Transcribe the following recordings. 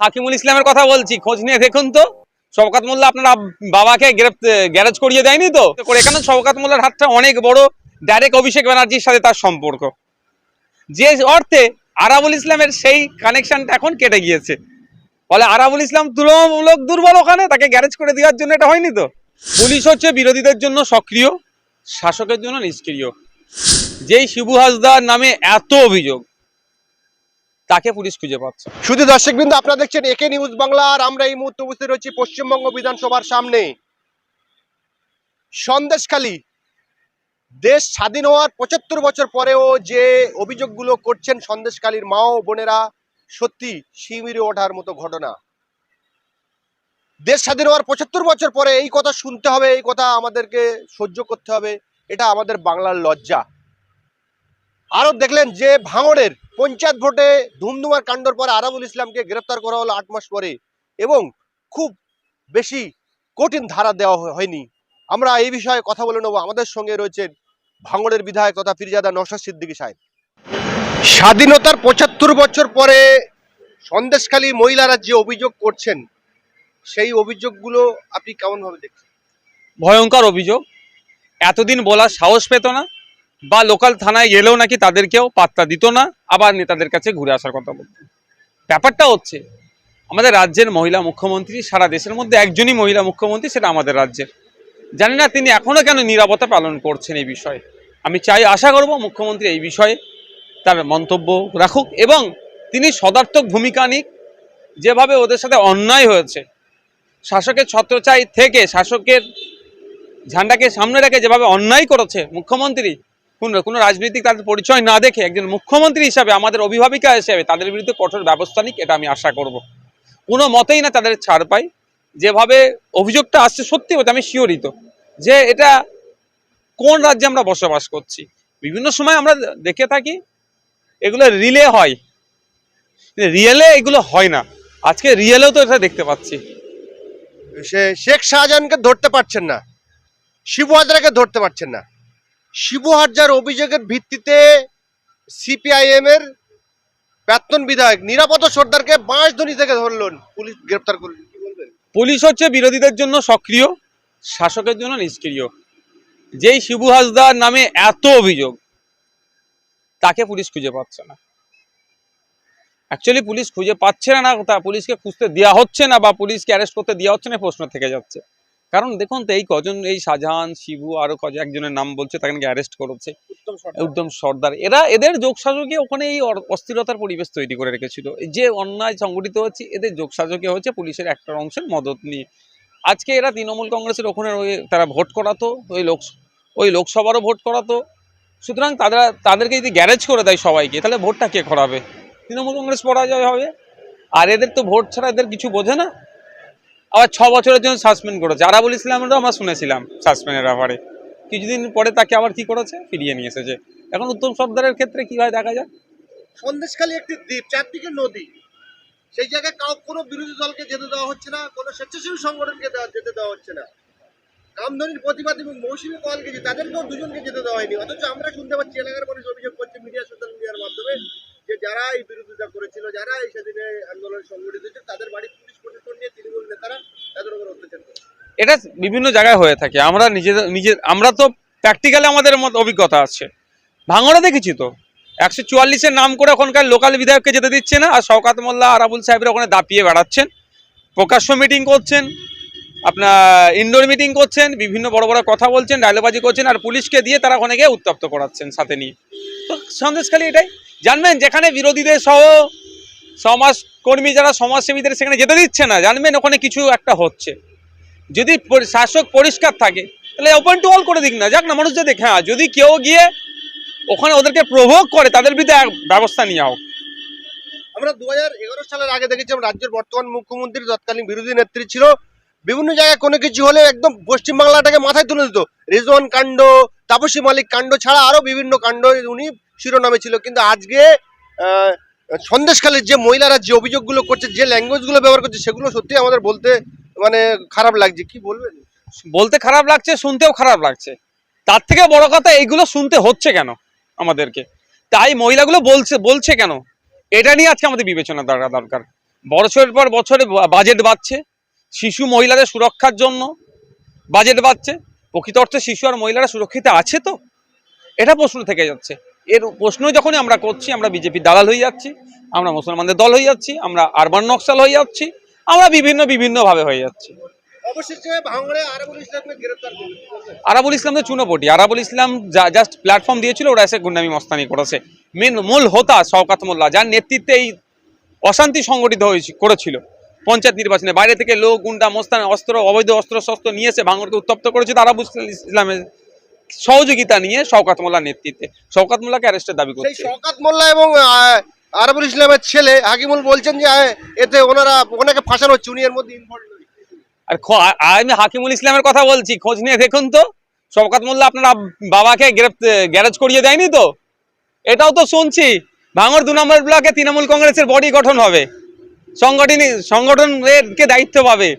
হাকিমুল ইসলামের কথা বলছি, খোঁজ নিয়ে দেখুন তো। শওকাত মোল্লা আপনার বাবাকে গ্যারেজ করিয়ে দেয়নি তো? এখানে শওকাত মোল্লার হাতটা অনেক বড় ডাইরেক্ট অভিষেক ব্যানার্জির সাথে তার সম্পর্ক। যে অর্থে আরাবুল ইসলামের সেই কানেকশনটা এখন কেটে গিয়েছে। ফলে আরাবুল ইসলাম তুলনামূলক দুর্বল ওখানে, তাকে গ্যারেজ করে দেওয়ার জন্য এটা হয়নি তো? পুলিশ হচ্ছে বিরোধীদের জন্য সক্রিয়, শাসকের জন্য নিষ্ক্রিয়। যেই শিবু হাসদার নামে এত অভিযোগ তাকে পুলিশ খুঁজে পাচ্ছে। শুধু দর্শকবৃন্দ, আপনারা দেখছেন একে নিউজ বাংলা, আর আমরা এই মুহূর্তে উপস্থিত রয়েছি পশ্চিমবঙ্গ বিধানসভার সামনে। সন্দেশখালী, দেশ স্বাধীন হওয়ার পঁচাত্তর বছর পরেও যে অভিযোগগুলো করছেন সন্দেশখালীর মা ও বোনেরা, সত্যি শিবিরে ওঠার মতো ঘটনা। দেশ স্বাধীন হওয়ার পঁচাত্তর বছর পরে এই কথা শুনতে হবে, এই কথা আমাদেরকে সহ্য করতে হবে, এটা আমাদের বাংলার লজ্জা। আরও দেখলেন যে ভাঙড়ের পঞ্চায়েত ভোটে ধুমধুমার কাণ্ডর পরে আরাবুল ইসলামকে গ্রেপ্তার করা হলো আট মাস পরে এবং খুব বেশি কঠিন ধারা দেওয়া হয়নি। আমরা এই বিষয়ে কথা বলে নেব। আমাদের সঙ্গে রয়েছেন ভাঙড়ের বিধায়ক তথা ফিরজাদা নওশাদ সিদ্দিকী সাহেব। স্বাধীনতার পঁচাত্তর বছর পরে সন্দেশখালী মহিলারা যে অভিযোগ করছেন, সেই অভিযোগগুলো আপনি কেমনভাবে দেখছেন? ভয়ঙ্কর অভিযোগ। এতদিন বলার সাহস পেত না। বা লোকাল থানায় গেলেও নাকি তাদেরকেও পাত্তা দিত না, আবার নেতাদের কাছে ঘুরে আসার কথা বলতো। ব্যাপারটা হচ্ছে, আমাদের রাজ্যের মহিলা মুখ্যমন্ত্রী সারা দেশের মধ্যে একজনই মহিলা মুখ্যমন্ত্রী, সেটা আমাদের রাজ্যের। জানি না তিনি এখনও কেন নিরাপত্তা পালন করছেন এই বিষয়ে। আমি চাই, আশা করব মুখ্যমন্ত্রী এই বিষয়ে তার মন্তব্য রাখুক এবং তিনি সদার্থক ভূমিকা নিক। যেভাবে ওদের সাথে অন্যায় হয়েছে, শাসকের ছত্রচাই থেকে শাসকের ঝান্ডাকে সামনে রেখে যেভাবে অন্যায় করেছে মুখ্যমন্ত্রী কোন কোনো রাজনৈতিক তাদের পরিচয় না দেখে একজন মুখ্যমন্ত্রী হিসাবে, আমাদের অভিভাবিকা হিসাবে তাদের বিরুদ্ধে কঠোর ব্যবস্থা নিক, এটা আমি আশা করব। কোনো মতেই না তাদের ছাড় পাই। যেভাবে অভিযোগটা আসছে, সত্যি বলতে আমি শিওরিত যে এটা কোন রাজ্যে আমরা বসবাস করছি। বিভিন্ন সময় আমরা দেখে থাকি, এগুলো রিলে হয়। রিয়েলে এগুলো হয় না। আজকে রিয়েলেও তো এটা দেখতে পাচ্ছি। সে শেখ শাহজাহানকে ধরতে পারছেন না, শিবু ধরতে পারছেন না। শিবু হাজার অভিযোগের ভিত্তিতে সিপিআইএম এর প্রাক্তন বিধায়ক নিরাপদ সর্দারকে বাঁশধনি থেকে ধরলেন। পুলিশ গ্রেপ্তার করলেন। পুলিশ হচ্ছে বিরোধীদের জন্য সক্রিয়, শাসকের জন্য নিষ্ক্রিয়। যেই শিবু হাসদার নামে এত অভিযোগ, তাকে পুলিশ খুঁজে পাচ্ছে না। অ্যাকচুয়ালি পুলিশ খুঁজে পাচ্ছে না না, তা পুলিশকে খুঁজতে দেওয়া হচ্ছে না বা পুলিশকে অ্যারেস্ট করতে দেওয়া হচ্ছে না প্রশ্ন থেকে যাচ্ছে। কারণ দেখুন তো এই কজন এই শাহজাহান শিবু আরও কজন একজনের নাম বলছে তাকে নাকি অ্যারেস্ট করেছে। উদ্যম সর্দার। এরা এদের যোগসাজকে ওখানে এই অস্থিরতার পরিবেশ তৈরি করে রেখেছিল। যে অন্যায় সংগঠিত হচ্ছে এদের যোগসাজকে হচ্ছে পুলিশের একটা অংশের মদত নিয়ে। আজকে এরা তৃণমূল কংগ্রেসের ওখানে ওই তারা ভোট করাতো ওই লোক ওই লোকসভারও ভোট করাতো। সুতরাং তারা তাদেরকে যদি গ্যারেজ করে দেয় সবাইকে তাহলে ভোটটা কে করাবে? তৃণমূল কংগ্রেস পরাজয় হবে। আর এদের তো ভোট ছাড়া এদের কিছু বোঝে না। আবার ছ বছরের জন্য সাসপেন্ড করেছে। আরাবুল ইসলামেরও আমরা শুনেছিলাম সাসপেন্ডের ব্যাপারে কিছুদিন পরে তাকে আবার কি করেছে? ফিরিয়ে নিয়ে এসেছে। এখন উত্তম সর্দারের ক্ষেত্রে কি হয় দেখা যায় সন্দেশখালী একটি দ্বীপ, চারদিকে নদী। সেই জায়গায় কাউ কোনো বিরোধী দলকে যেতে দেওয়া হচ্ছে না, কোনো স্বেচ্ছাসেবী সংগঠনকে যেতে দেওয়া হচ্ছে না। কামধনির প্রতিবাদ এবং মৌসুমী কল গেছে তাদেরকেও দুজনকে যেতে দেওয়া হয়নি। অথচ আমরা শুনতে পাচ্ছি এলাকার মানুষ অভিযোগ করছে মিডিয়া সোশ্যাল মিডিয়ার মাধ্যমে যে যারা এই বিরোধিতা করেছিল, যারা এই সেদিনে আন্দোলন সংগঠিত হয়েছে, তাদের বাড়ি পুলিশ প্রশাসন নিয়ে তৃণমূল নেতারা তাদের উপর অত্যাচার করে এটা বিভিন্ন জায়গায় হয়ে থাকে। আমরা নিজেদের নিজে আমরা তো প্র্যাকটিক্যালি আমাদের অভিজ্ঞতা আছে। ভাঙড়ে দেখেছি তো? একশো চুয়াল্লিশের নাম করে ওখানকার লোকাল বিধায়ককে যেতে দিচ্ছে না, আর শওকাত মোল্লা আর আবুল সাহেবরা ওখানে দাপিয়ে বেড়াচ্ছেন। প্রকাশ্য মিটিং করছেন, আপনার ইনডোর মিটিং করছেন, বিভিন্ন বড় বড় কথা বলছেন ডায়লবাজি করছেন, আর পুলিশকে দিয়ে তারা ওখানে গিয়ে উত্তপ্ত করাচ্ছেন সাথে নিয়ে। তো সন্দেশখালি এটাই। জানবেন, যেখানে বিরোধীদের সহ সমাজকর্মী যারা সমাজসেবীদের সেখানে যেতে দিচ্ছে না, জানবেন ওখানে কিছু একটা হচ্ছে। যদি শাসক পরিষ্কার থাকে তাহলে ওপেন টু অল করে দিক না যাক না মানুষ যে দেখে হ্যাঁ যদি কেউ গিয়ে ওখানে ওদেরকে প্রভোগ করে তাদের বিরুদ্ধে ব্যবস্থা নেওয়া হোক। আমরা দুহাজার এগারো সালের আগে দেখেছিলাম রাজ্যের বর্তমান মুখ্যমন্ত্রী তৎকালীন বিরোধী নেত্রী ছিল। বিভিন্ন জায়গায় কোনো কিছু হলে একদম পশ্চিমবাংলাটাকে মাথায় তুলে দিত। রেজওয়ান কাণ্ড তাপসী মালিক কাণ্ড ছাড়া আরও বিভিন্ন কাণ্ড উনি শিরোনামে ছিল। কিন্তু আজকে আহ, সন্দেশখালীর যে মহিলারা যে অভিযোগগুলো করছে যে ল্যাঙ্গুয়েজগুলো ব্যবহার করছে সেগুলো সত্যি আমাদের বলতে মানে খারাপ লাগছে, কি বলবেন? বলতে খারাপ লাগছে, শুনতেও খারাপ লাগছে। তার থেকে বড় কথা, এইগুলো শুনতে হচ্ছে কেন আমাদেরকে? তাই মহিলাগুলো বলছে বলছে কেন? এটা নিয়ে আজকে আমাদের বিবেচনা দরকার দরকার। বছরের পর বছরে বাজেট বাড়ছে, শিশু মহিলাদের সুরক্ষার জন্য বাজেট বাড়ছে, প্রকৃত অর্থে শিশু আর মহিলারা সুরক্ষিত আছে তো? এটা প্রশ্ন থেকে যাচ্ছে। এর প্রশ্ন যখনই আমরা করছি, আমরা বিজেপি দালাল হয়ে যাচ্ছি, আমরা মুসলমানদের দল হয়ে যাচ্ছি, আমরা আরবান নকশাল হয়ে যাচ্ছি আমরা বিভিন্ন বিভিন্নভাবে হয়ে যাচ্ছি। আরাবুল ইসলাম তো চুনোপটি। আরাবুল ইসলাম জাস্ট প্ল্যাটফর্ম দিয়েছিল ওরা এসে গুন্ডামি মস্তানি করেছে। মেন মূল হোতা শওকাত মোল্লা যার নেতৃত্বে এই অশান্তি সংগঠিত হয়েছে করেছিল। পঞ্চায়েত নির্বাচনে। বাইরে থেকে লোক গুন্ডা মোস্তান অস্ত্র অবৈধ অস্ত্র শস্ত্র নিয়ে এসে ভাঙরকে উত্তপ্ত করেছে আরাবুল ইসলামের সহযোগিতা নিয়ে শওকাত মোল্লার নেতৃত্বে। শওকাত মোল্লাকে অ্যারেস্টের দাবি করছে। শওকাত মোল্লা এবং আরাবুল ইসলামের ছেলে হাকিমুল বলছেন যে এতে ওনারা ওনাকে ফাঁসানো হচ্ছে উনি এর মধ্যে আর আমি হাকিমুল ইসলামের কথা বলছি খোঁজ নিয়ে দেখুন তো। শওকাত মোল্লা আপনার বাবাকে গ্যারেজ করিয়ে দেয়নি তো? এটাও তো শুনছি ভাঙর দু নম্বর ব্লকে তৃণমূল কংগ্রেসের বডি গঠন হবে। সংগঠনই সংগঠনকে দায়িত্ব পাবে।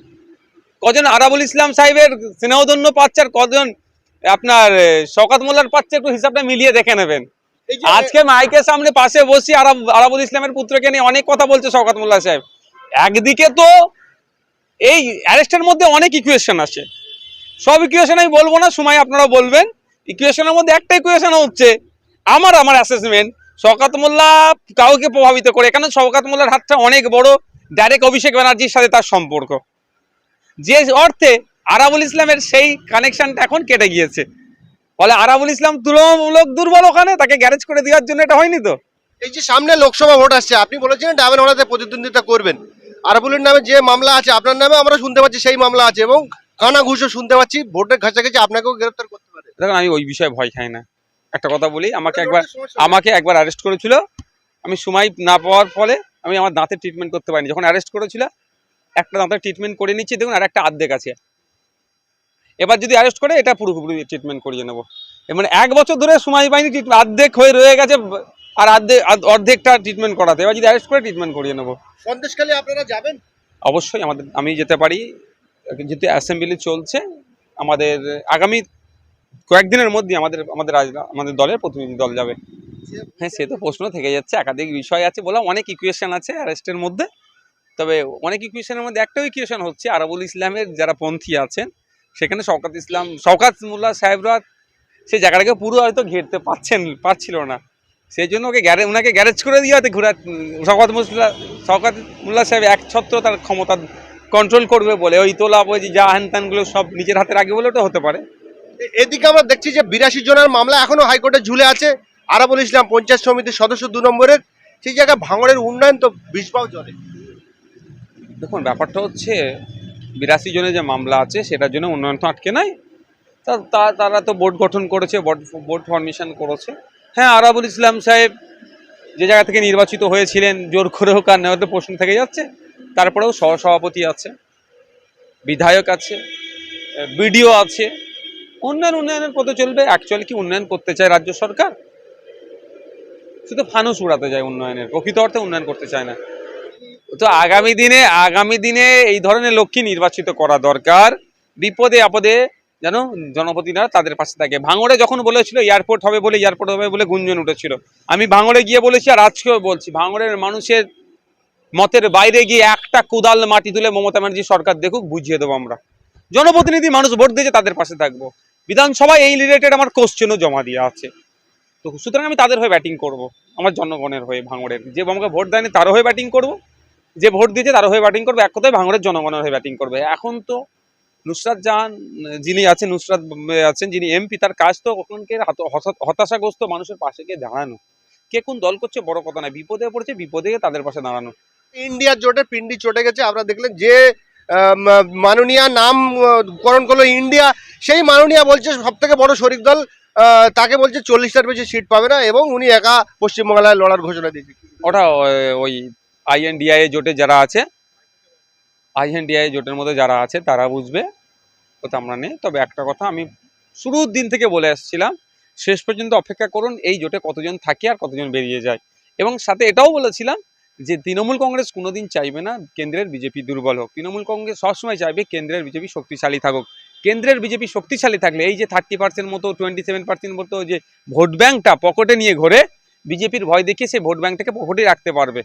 কজন আরাবুল ইসলাম সাহেবের স্নেহদন্য পাচ্ছে আর কজন আপনার এ, শওকাত মোল্লার পাচ্ছে একটু হিসাবটা মিলিয়ে দেখে নেবেন। আজকে মাইকের সামনে পাশে বসি আরব আরাবুল ইসলামের পুত্রকে নিয়ে অনেক কথা বলছে শওকাত মোল্লা সাহেব। একদিকে তো এই অ্যারেস্টের মধ্যে অনেক ইকুয়েশন আছে। সব ইকুয়েশন আমি বলব না, সময় আপনারা বলবেন। ইকুয়েশনের মধ্যে একটা ইকুয়েশন হচ্ছে, আমার আমার অ্যাসেসমেন্ট শওকাত মোল্লা কাউকে প্রভাবিত করে এখানে শওকাত মোল্লার হাতটা অনেক বড় ডাইরেক্ট অভিষেক ব্যানার্জির সাথে তার সম্পর্ক। যে অর্থে আরাবুল ইসলামের সেই কানেকশনটা এখন কেটে গিয়েছে। ফলে আরাবুল ইসলাম তুলনামূলক দুর্বল ওখানে তাকে গ্যারেজ করে দেওয়ার জন্য এটা হয়নি তো। এই যে সামনে লোকসভা ভোট আসছে আপনি বলেছিলেন ডাবেন ওনাতে প্রতিদ্বন্দ্বিতা করবেন। আরাবুলের নামে যে মামলা আছে আপনার নামে আমরা শুনতে পাচ্ছি সেই মামলা আছে এবং কানা ঘুষও শুনতে পাচ্ছি ভোটের কাছাকাছি আপনাকেও গ্রেফতার করতে পারে। দেখুন আমি ওই বিষয়ে ভয় খাই না। একটা কথা বলি আমাকে একবার আমাকে একবার অ্যারেস্ট করেছিল। আমি সময় না পাওয়ার ফলে আমি আমার দাঁতের ট্রিটমেন্ট করতে পারিনি। যখন অ্যারেস্ট করেছিল একটা দাঁতের ট্রিটমেন্ট করে নিচ্ছি দেখুন আর একটা আর্ধেক আছে। এবার যদি অ্যারেস্ট করে এটা পুরোপুরি ট্রিটমেন্ট করিয়ে নেব। মানে এক বছর ধরে সময় পাইনি treatment, অর্ধেক হয়ে রয়ে গেছে আর অর্ধেক অর্ধেকটা ট্রিটমেন্ট করাতে। এবার যদি অ্যারেস্ট করে ট্রিটমেন্ট করিয়ে নেব। সন্দেশখালী আপনারা যাবেন? অবশ্যই আমাদের আমি যেতে পারি। যেহেতু অ্যাসেম্বলি চলছে আমাদের আগামী কয়েকদিনের মধ্যে আমাদের আমাদের রাজ- আমাদের দলের প্রতিনিধি দল যাবে। হ্যাঁ সে তো প্রশ্ন থেকে যাচ্ছে একাধিক বিষয় আছে বললাম অনেক ইকুয়েশন আছে অ্যারেস্টের মধ্যে। তবে অনেক ইকুয়েশনের মধ্যে একটাও ইকুয়েশন হচ্ছে আরাবুল ইসলামের যারা পন্থী আছেন সেখানে শওকাত ইসলাম শওকাত মোল্লা সাহেবরা সেই জায়গাটাকে পুরো হয়তো ঘেরতে পারছেন পারছিল না। সেই জন্য ওকে গ্যারে ওনাকে গ্যারেজ করে দিয়ে হয়তো ঘোরা শওকাত মুসলা শওকাত মোল্লা সাহেব এক ছত্র তার ক্ষমতা কন্ট্রোল করবে বলে ওই তোলা ওই যে যা হ্যান ত্যানগুলো সব নিজের হাতে রাখবে বলে ওটা হতে পারে। এদিকে আমরা দেখছি যে বিরাশি জনের মামলা এখনও হাইকোর্টে ঝুলে আছে। আরাবুল ইসলাম পঞ্চায়েত সমিতির সদস্য দু নম্বরের। সেই জায়গায় ভাঙড়ের উন্নয়ন তো বিষপাও চলে দেখুন ব্যাপারটা হচ্ছে বিরাশি জনের যে মামলা আছে, সেটার জন্য উন্নয়ন তো আটকে নাই। তা তারা তো বোর্ড গঠন করেছে, বোর্ড বোর্ড ফরমেশন করেছে। হ্যাঁ আরাবুল ইসলাম সাহেব যে জায়গা থেকে নির্বাচিত হয়েছিলেন, জোর করে হোক আর নেওয়াতে প্রশ্ন থেকে যাচ্ছে। তারপরেও সহসভাপতি আছে, বিধায়ক আছে, বিডিও আছে। উন্নয়ন, উন্নয়নের পথে চলবে। অ্যাকচুয়ালি কি উন্নয়ন করতে চায় রাজ্য সরকার? শুধু ফানুস উড়াতে যায় উন্নয়নের, প্রকৃত অর্থে উন্নয়ন করতে চায় না। তো আগামী দিনে আগামী দিনে এই ধরনের লক্ষ্মী নির্বাচিত করা দরকার। বিপদে আপদে যেন জনপ্রতিনিধিরা তাদের পাশে থাকে। ভাঙড়ে যখন বলেছিল এয়ারপোর্ট হবে বলে, এয়ারপোর্ট হবে বলে গুঞ্জন উঠেছিল। আমি ভাঙড়ে গিয়ে বলেছি আর আজকেও বলছি, ভাঙড়ের মানুষের মতের বাইরে গিয়ে একটা কুদাল মাটি তুলে মমতা ব্যানার্জি সরকার দেখুক, বুঝিয়ে দেবো আমরা। জনপ্রতিনিধি মানুষ ভোট দিয়েছে তাদের পাশে থাকব। বিধানসভায় এই রিলেটেড আমার কোশ্চেনও জমা দিয়ে আছে। তো সুতরাং আমি তাদের হয়ে ব্যাটিং করব, আমার জনগণের হয়ে ভাঙড়ের। যে আমাকে ভোট দেয়নি তারও হয়ে ব্যাটিং করব। যে ভোট দিয়েছে তার হয়ে ব্যাটিং করবে এক কথায় ভাঙড়ের জনগণের হয়ে ব্যাটিং করবে। এখন তো নুসরাত জাহান যিনি আছেন নুসরাত আছেন যিনি এমপি তার কাজ তো ওখানকে হত- হতাশাগ্রস্ত মানুষের পাশে গিয়ে দাঁড়ানো। কে কোন দল করছে বড় কথা না বিপদে পড়ছে বিপদে গিয়ে তাদের পাশে দাঁড়ানো। ইন্ডিয়ার জোটে পিন্ডি চটে গেছে আপনারা দেখলেন যে মাননীয়া নাম করণ করল ইন্ডিয়া সেই মাননীয়া বলছে সব থেকে বড় শরিক দল তাকে বলছে চল্লিশটার বেশি সিট পাবে না এবং উনি একা পশ্চিমবাংলায় লড়ার ঘোষণা দিয়েছে। ওটা ওই- ওই আইএনডিআই জোটে যারা আছে, আইএনডিআই জোটের মধ্যে যারা আছে, তারা বুঝবে ওটা আমরা নেই তবে একটা কথা আমি শুরুর দিন থেকে বলে আসছিলাম, শেষ পর্যন্ত অপেক্ষা করুন, এই জোটে কতজন থাকে আর কতজন বেরিয়ে যায়। এবং সাথে এটাও বলেছিলাম যে তৃণমূল কংগ্রেস কোনোদিন চাইবে না কেন্দ্রের বিজেপি দুর্বল হোক। তৃণমূল কংগ্রেস সবসময় চাইবে কেন্দ্রের বিজেপি শক্তিশালী থাকুক। কেন্দ্রের বিজেপি শক্তিশালী থাকলে, এই যে থার্টি পার্সেন্ট মতো, টোয়েন্টি সেভেন পার্সেন্ট মতো যে ভোট ব্যাঙ্কটা পকেটে নিয়ে ঘোরে, বিজেপির ভয় দেখিয়ে সে ভোট ব্যাংকটাকে পকেটে রাখতে পারবে।